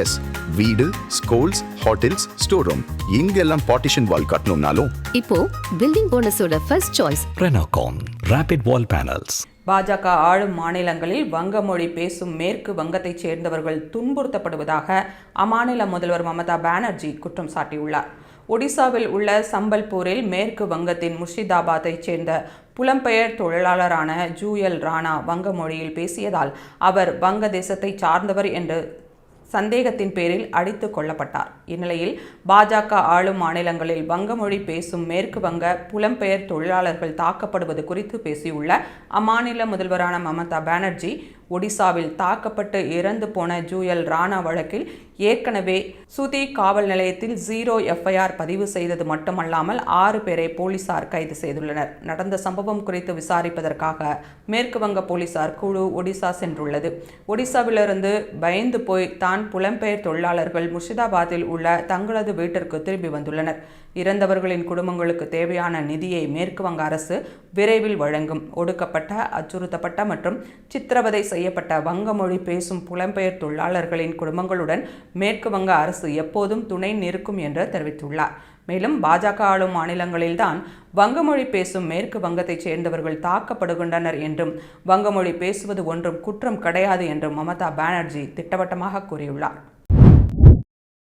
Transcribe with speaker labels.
Speaker 1: S வீடு schools hotels store room இங்கெல்லாம் partition wall கட்டணும்னாலும்.
Speaker 2: இப்போ building போனஸோட first choice
Speaker 3: Renocon Rapid Wall Panels.
Speaker 4: பாஜக ஆளும் மாநிலங்களில் வங்க மொழி பேசும் மேற்கு வங்கத்தைச் சேர்ந்தவர்கள் துன்புறுத்தப்படுவதாக அம்மாநில முதல்வர் மமதா பானர்ஜி குற்றம் சாட்டியுள்ளார். ஒடிசாவில் உள்ள சம்பல்பூரில் மேற்கு வங்கத்தின் முர்ஷிதாபாத்தைச் சேர்ந்த புலம்பெயர் தொழிலாளரான ஜூயல் ராணா வங்க மொழியில் பேசியதால் அவர் வங்கதேசத்தைச் சார்ந்தவர் என்று சந்தேகத்தின் பேரில் அடித்து கொள்ளப்பட்டார் இந்நிலையில் பாஜக ஆளும் மாநிலங்களில் வங்கமொழி பேசும் மேற்கு வங்க புலம்பெயர் தொழிலாளர்கள் தாக்கப்படுவது குறித்து பேசியுள்ள அம்மாநில முதல்வரான மமதா பானர்ஜி ஒடிசாவில் தாக்கப்பட்டு இறந்து போன ஜூயல் ராணா வழக்கில் ஏற்கனவே சுதி காவல் நிலையத்தில் ஜீரோ எஃப்ஐஆர் பதிவு செய்தது மட்டுமல்லாமல் ஆறு பேரை போலீசார் கைது செய்துள்ளனர். நடந்த சம்பவம் குறித்து விசாரிப்பதற்காக மேற்கு வங்க போலீசார் குழு ஒடிசா சென்றுள்ளது. ஒடிசாவிலிருந்து பயந்து போய் தான் புலம்பெயர் தொழிலாளர்கள் முர்ஷிதாபாத்தில் உள்ள தங்களது வீட்டிற்கு திரும்பி வந்துள்ளனர். இறந்தவர்களின் குடும்பங்களுக்கு தேவையான நிதியை மேற்கு வங்க அரசு விரைவில் வழங்கும். ஒடுக்கப்பட்ட அச்சுறுத்தப்பட்ட மற்றும் சித்திரவதை செய்யப்பட்ட வங்க மொழி பேசும் புலம்பெயர் தொழிலாளர்களின் குடும்பங்களுடன் மேற்கு வங்க அரசு எப்போதும் துணை நிற்கும் என்று தெரிவித்துள்ளார். மேலும் பாஜக ஆளும் மாநிலங்களில்தான் வங்கமொழி பேசும் மேற்கு வங்கத்தைச் சேர்ந்தவர்கள் தாக்கப்படுகின்றனர் என்றும் வங்கமொழி பேசுவது ஒன்றும் குற்றம் கிடையாது என்றும் மமதா பானர்ஜி திட்டவட்டமாக கூறியுள்ளார்.